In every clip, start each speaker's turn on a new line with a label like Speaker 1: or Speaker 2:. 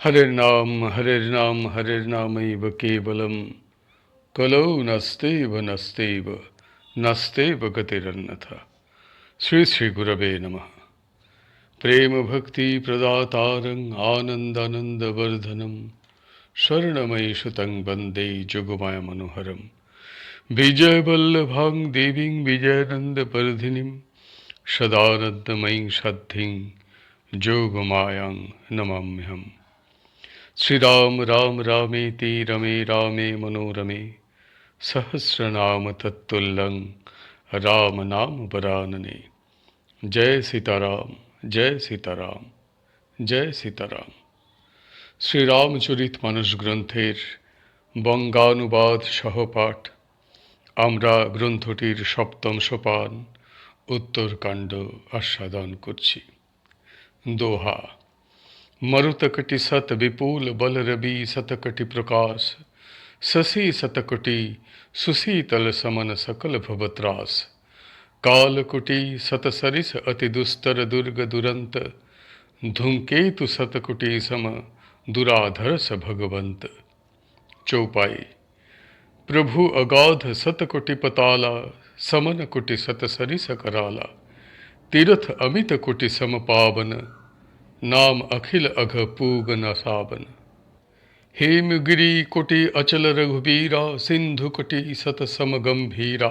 Speaker 1: হরের নাম হরের নাম হরের নামৈব কেবলম কলৌ নাস্তেব নাস্তেব নাস্তেব গতিরন্যথা শ্রী শ্রী গুরবে নম প্রেম ভক্তি প্রদাতারং আনন্দানন্দবর্ধনম শরণময়ী সুতং বন্দে যুগমায় মনোহরম বিজয়বল্লভাং দেবীং বিজয়ানন্দপর্ধিনীম সদানন্দময়ী সাধ্যিং যোগমায়াং নমাম্যহম শ্রীরাম রাম রামেতি রমে রামে মনোরমে। সহস্রনাম তত্তুল্যং রাম নাম বরাননে জয় সীতারাম জয় সীতারাম জয় সীতারাম। শ্রীরামচরিত মানুষ গ্রন্থের বঙ্গানুবাদ সহপাঠ। আমরা গ্রন্থটির সপ্তম সোপান, উত্তরকাণ্ড আস্বাদন করছি। दोहा मरुतकटि सत विपुल बल रवि सतकटि प्रकाश। शशि सतकुटि सुशीतल समन सकल भवत्रास कालकुटि सतसरिस अति दुस्तर दुर्ग दुरंत। धूमकेतु सतकुटि सम दुराधरस भगवंत। चौपाई, प्रभु अगाध सतकुटि पताला, समन कुटि सतसरिस कराला। तीर्थ अमित कुटि सम पावन। नाम अखिल अघ पूग न सावन। हेमगिरी कुटि अचल रघुबीरा, सिंधु कुटि सत सम गंभीरा।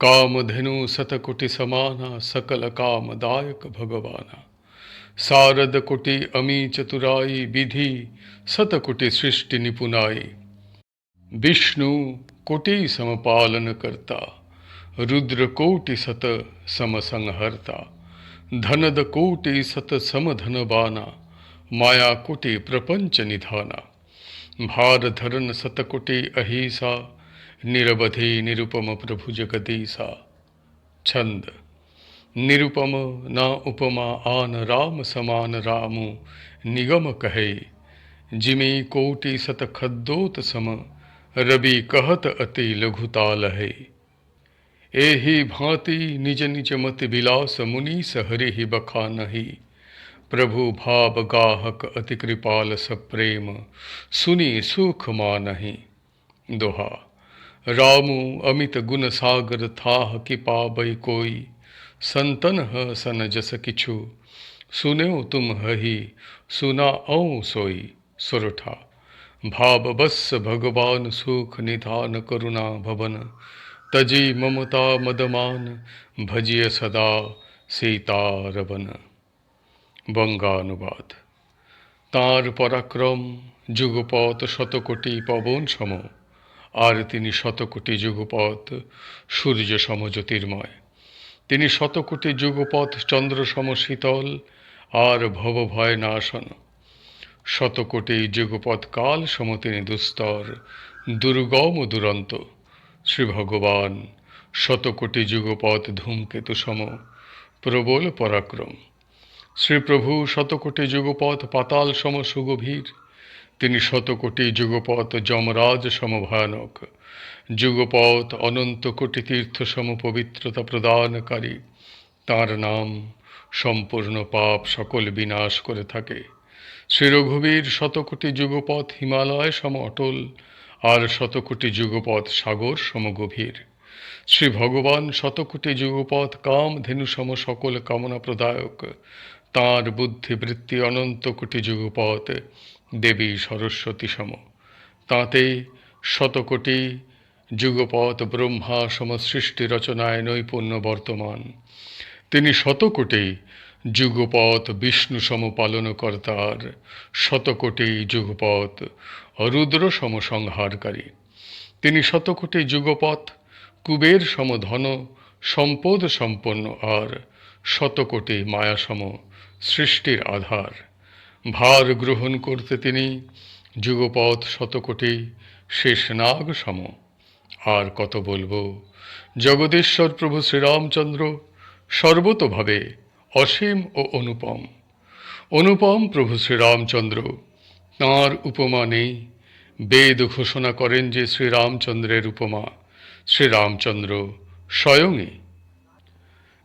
Speaker 1: कामधेनु सत कुटि समाना, सकल कामदायक भगवाना। सारद कुटि अमी चतुराई विधि, सत कुटि सृष्टि निपुनाई। विष्णु कुटि समपालन करता, रुद्र कोटि सत सम संहरता धनद कोटि सत सम धनबाना माया कुटि प्रपंच निधाना। भार धरण सतकुटि अहिसा निरबधे निरुपम प्रभु जगदीसा। छंद। निरुपम न उपमा आन राम समान रामु निगम कहे जिमे कोटि सत खद्दोत सम रवि कहत अति लघुताल है एहि भांति निज निज मत विलास मुनि सहरि ही बखा नहीं। प्रभु भाव गाहक अति कृपाल सप्रेम सुनी सुख मानहि। दोहा, रामु अमित गुण सागर थाह कि पाबै कोई। संतन ह सन जस किछु सुन्यो तुम हहि, सुना औ सोई। सुरठा भाव बस भगवान सुख निधान करुणा भवन। তজি মমতা মদমান ભજીય সদা সীতারবন বঙ্গানুবাদ তাঁর পরাক্রম যুগপথ শতকোটি পবন সম আর তিনি শতকোটি যুগপথ সূর্য সম জ্যোতির্ময়। তিনি শতকোটি যুগপথ, চন্দ্র সম শীতল, আর ভবভয় নাশন শতকোটি যুগপথ কাল সম তিনি দুস্তর, দুর্গম দুরন্ত। শ্রী ভগবান শতকোটি যুগপথ ধূমকেতু সম প্রবল পরাক্রম। শ্রীপ্রভু শতকোটি যুগপথ পাতাল সম সুগভীর, তিনি শতকোটি যুগপথ যমরাজ সম ভয়ানক যুগপথ অনন্ত কোটি তীর্থ সম পবিত্রতা প্রদানকারী। তাঁর নাম সম্পূর্ণ পাপ সকল বিনাশ করে থাকে। শ্রী রঘুবীর শতকোটি যুগপথ হিমালয় সম অটল আর শতকোটি যুগপথ সাগর সম গভীর শ্রী ভগবান শতকোটি যুগপথ কাম ধেনুসম সকল কামনা প্রদায়ক। তাঁর বুদ্ধিবৃত্তি অনন্ত কোটি যুগপথ দেবী সরস্বতী সম। তাঁতে শতকোটি যুগপথ ব্রহ্মা সম সৃষ্টি রচনায় নৈপুণ্য বর্তমান। তিনি শতকোটি যুগপথ বিষ্ণু সম পালনকর্তার শতকোটি যুগপথ রুদ্র সম সংহারকারী তিনি শতকোটি যুগপথ, কুবের সম ধন সম্পদ সম্পন্ন আর শতকোটি মায়াসম সৃষ্টির আধার। ভার গ্রহণ করতে তিনি যুগপথ শতকোটি শেষ নাগ সম। আর কত বলব, জগদীশ্বর প্রভু শ্রীরামচন্দ্র সর্বতোভাবে অসীম ও অনুপম। অনুপম প্রভু শ্রীরামচন্দ্র। তাঁর উপমা নেই। বেদ ঘোষণা করেন যে শ্রীরামচন্দ্রের উপমা শ্রীরামচন্দ্র স্বয়ংই।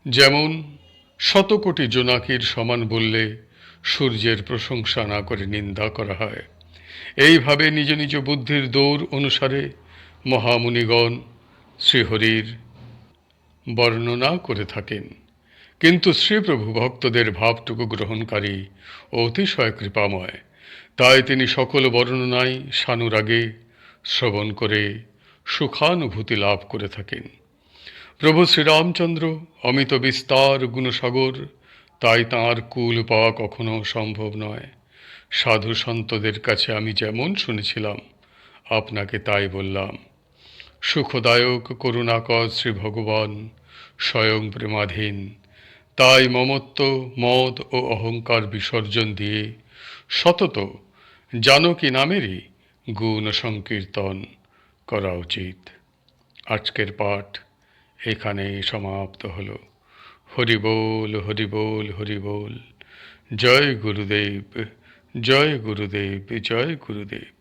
Speaker 1: যেমন শতকোটি জোনাকির সমান বললে সূর্যের প্রশংসা না করে নিন্দা করা হয়। এইভাবে নিজ নিজ বুদ্ধির দৌড় অনুসারে মহামুনিগণ শ্রীহরির বর্ণনা করে থাকেন। কিন্তু শ্রীপ্রভু ভক্তদের ভাবটুকু গ্রহণকারী অতিশয় কৃপাময়। তাই তিনি সকল বর্ণনায় সানুরাগে শ্রবণ করে সুখানুভূতি লাভ করে থাকেন। প্রভু শ্রীরামচন্দ্র, অমিত বিস্তার, গুণসাগর, তাই তাঁর কুল পাওয়া কখনো সম্ভব নয়। সাধু সন্তদের কাছে আমি যেমন শুনেছিলাম, আপনাকে তাই বললাম। সুখদায়ক করুণাকর শ্রী ভগবান স্বয়ং প্রেমাধীন তাই মমত্ব, মদ ও অহংকার বিসর্জন দিয়ে সতত জানকী নামেরই গুণ সংকীর্তন করা উচিত। আজকের পাঠ এখানে সমাপ্ত হল। হরিবোল হরিবোল হরি বল হরি বল। জয় গুরুদেব জয় গুরুদেব জয় গুরুদেব।